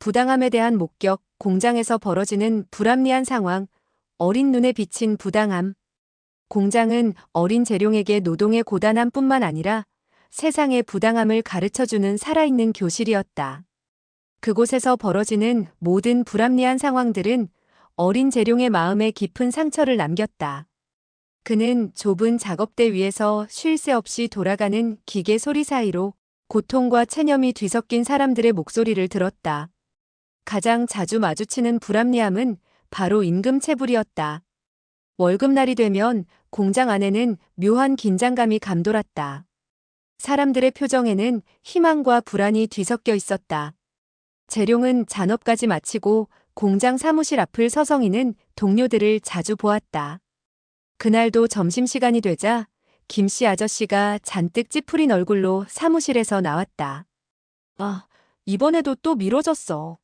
부당함에 대한 목격, 공장에서 벌어지는 불합리한 상황, 어린 눈에 비친 부당함. 공장은 어린 재룡에게 노동의 고단함 뿐만 아니라 세상의 부당함을 가르쳐주는 살아있는 교실이었다. 그곳에서 벌어지는 모든 불합리한 상황들은 어린 재룡의 마음에 깊은 상처를 남겼다. 그는 좁은 작업대 위에서 쉴 새 없이 돌아가는 기계 소리 사이로 고통과 체념이 뒤섞인 사람들의 목소리를 들었다. 가장 자주 마주치는 불합리함은 바로 임금 체불이었다. 월급날이 되면 공장 안에는 묘한 긴장감이 감돌았다. 사람들의 표정에는 희망과 불안이 뒤섞여 있었다. 재룡은 잔업까지 마치고 공장 사무실 앞을 서성이는 동료들을 자주 보았다. 그날도 점심시간이 되자 김씨 아저씨가 잔뜩 찌푸린 얼굴로 사무실에서 나왔다. 아, 이번에도 또 미뤄졌어.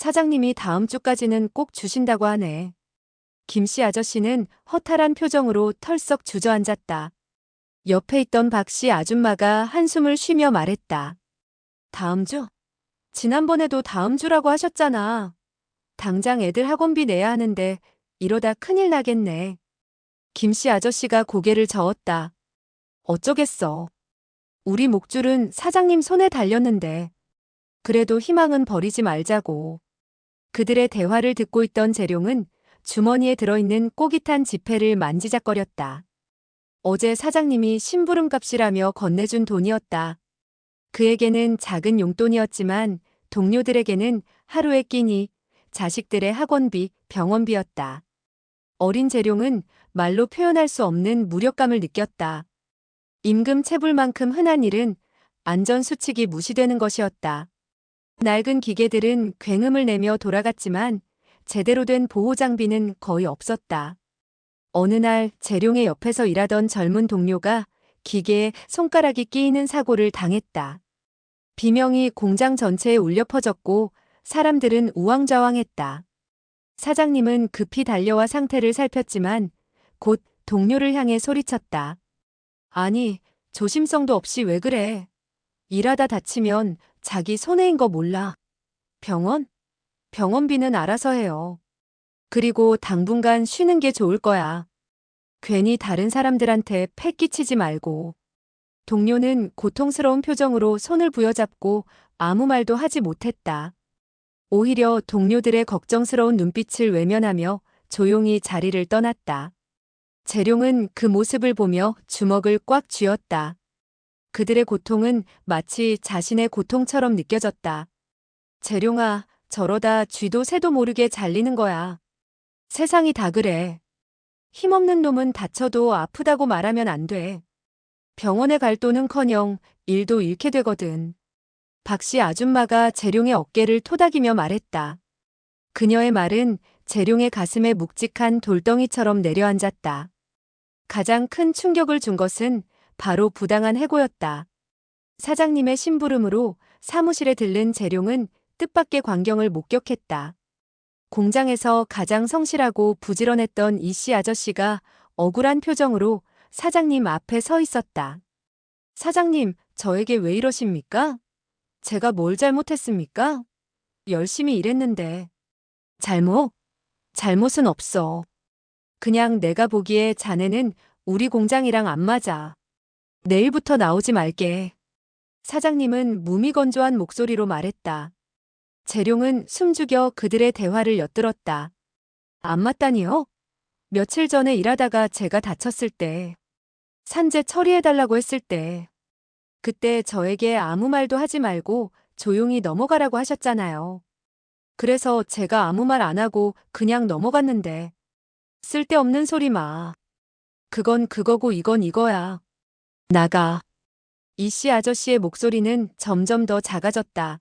사장님이 다음 주까지는 꼭 주신다고 하네. 김씨 아저씨는 허탈한 표정으로 털썩 주저앉았다. 옆에 있던 박씨 아줌마가 한숨을 쉬며 말했다. 다음 주? 지난번에도 다음 주라고 하셨잖아. 당장 애들 학원비 내야 하는데 이러다 큰일 나겠네. 김씨 아저씨가 고개를 저었다. 어쩌겠어. 우리 목줄은 사장님 손에 달렸는데. 그래도 희망은 버리지 말자고. 그들의 대화를 듣고 있던 재룡은 주머니에 들어있는 꼬깃한 지폐를 만지작거렸다. 어제 사장님이 심부름값이라며 건네준 돈이었다. 그에게는 작은 용돈이었지만 동료들에게는 하루의 끼니, 자식들의 학원비, 병원비였다. 어린 재룡은 말로 표현할 수 없는 무력감을 느꼈다. 임금 체불만큼 흔한 일은 안전수칙이 무시되는 것이었다. 낡은 기계들은 굉음을 내며 돌아갔지만 제대로 된 보호 장비는 거의 없었다. 어느 날 재룡의 옆에서 일하던 젊은 동료가 기계에 손가락이 끼이는 사고를 당했다. 비명이 공장 전체에 울려 퍼졌고 사람들은 우왕좌왕했다. 사장님은 급히 달려와 상태를 살폈지만 곧 동료를 향해 소리쳤다. 아니, 조심성도 없이 왜 그래? 일하다 다치면 자기 손해인 거 몰라. 병원? 병원비는 알아서 해요. 그리고 당분간 쉬는 게 좋을 거야. 괜히 다른 사람들한테 패 끼치지 말고. 동료는 고통스러운 표정으로 손을 부여잡고 아무 말도 하지 못했다. 오히려 동료들의 걱정스러운 눈빛을 외면하며 조용히 자리를 떠났다. 재룡은 그 모습을 보며 주먹을 꽉 쥐었다. 그들의 고통은 마치 자신의 고통처럼 느껴졌다. 재룡아, 저러다 쥐도 새도 모르게 잘리는 거야. 세상이 다 그래. 힘없는 놈은 다쳐도 아프다고 말하면 안 돼. 병원에 갈 돈은커녕 일도 잃게 되거든. 박씨 아줌마가 재룡의 어깨를 토닥이며 말했다. 그녀의 말은 재룡의 가슴에 묵직한 돌덩이처럼 내려앉았다. 가장 큰 충격을 준 것은 바로 부당한 해고였다. 사장님의 심부름으로 사무실에 들른 재룡은 뜻밖의 광경을 목격했다. 공장에서 가장 성실하고 부지런했던 이 씨 아저씨가 억울한 표정으로 사장님 앞에 서 있었다. 사장님, 저에게 왜 이러십니까? 제가 뭘 잘못했습니까? 열심히 일했는데. 잘못? 잘못은 없어. 그냥 내가 보기에 자네는 우리 공장이랑 안 맞아. 내일부터 나오지 말게. 사장님은 무미건조한 목소리로 말했다. 재룡은 숨죽여 그들의 대화를 엿들었다. 안 맞다니요? 며칠 전에 일하다가 제가 다쳤을 때, 산재 처리해달라고 했을 때, 그때 저에게 아무 말도 하지 말고 조용히 넘어가라고 하셨잖아요. 그래서 제가 아무 말 안 하고 그냥 넘어갔는데, 쓸데없는 소리 마. 그건 그거고 이건 이거야. 나가. 이씨 아저씨의 목소리는 점점 더 작아졌다.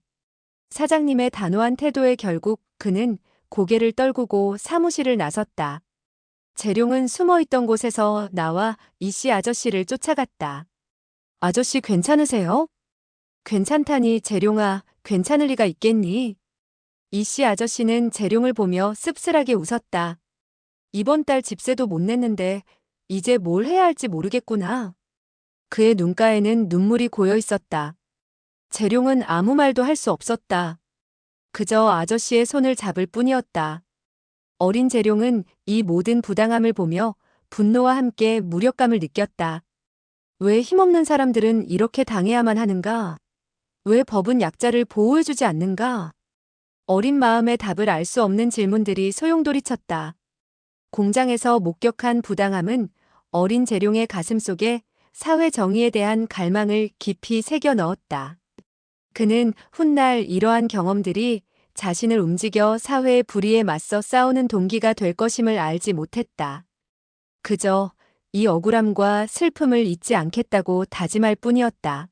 사장님의 단호한 태도에 결국 그는 고개를 떨구고 사무실을 나섰다. 재룡은 숨어 있던 곳에서 나와 이씨 아저씨를 쫓아갔다. 아저씨 괜찮으세요? 괜찮다니 재룡아, 괜찮을 리가 있겠니? 이씨 아저씨는 재룡을 보며 씁쓸하게 웃었다. 이번 달 집세도 못 냈는데 이제 뭘 해야 할지 모르겠구나. 그의 눈가에는 눈물이 고여 있었다. 재룡은 아무 말도 할 수 없었다. 그저 아저씨의 손을 잡을 뿐이었다. 어린 재룡은 이 모든 부당함을 보며 분노와 함께 무력감을 느꼈다. 왜 힘없는 사람들은 이렇게 당해야만 하는가? 왜 법은 약자를 보호해주지 않는가? 어린 마음의 답을 알 수 없는 질문들이 소용돌이쳤다. 공장에서 목격한 부당함은 어린 재룡의 가슴 속에 사회 정의에 대한 갈망을 깊이 새겨 넣었다. 그는 훗날 이러한 경험들이 자신을 움직여 사회의 불의에 맞서 싸우는 동기가 될 것임을 알지 못했다. 그저 이 억울함과 슬픔을 잊지 않겠다고 다짐할 뿐이었다.